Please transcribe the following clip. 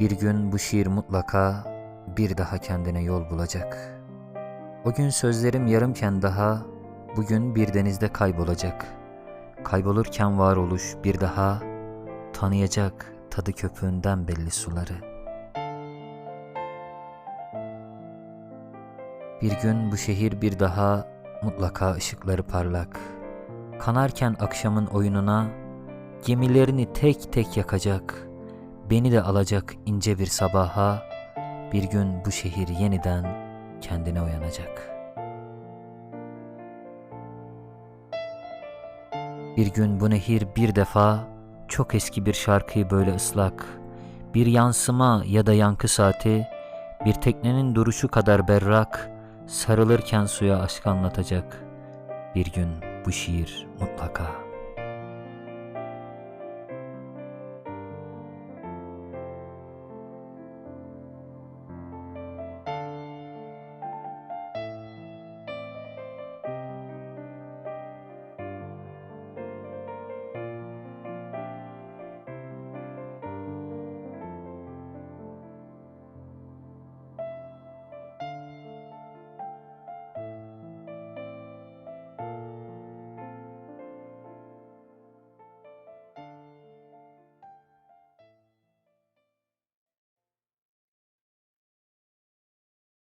Bir gün bu şiir mutlaka bir daha kendine yol bulacak. O gün sözlerim yarımken daha bugün bir denizde kaybolacak. Kaybolurken varoluş bir daha tanıyacak tadı köpüğünden belli suları. Bir gün bu şehir bir daha mutlaka ışıkları parlak. Kanarken akşamın oyununa gemilerini tek tek yakacak. Beni de alacak ince bir sabaha. Bir gün bu şehir yeniden kendine uyanacak. Bir gün bu nehir bir defa çok eski bir şarkıyı böyle ıslak, bir yansıma ya da yankı saati, bir teknenin duruşu kadar berrak, sarılırken suya aşk anlatacak. Bir gün bu şiir mutlaka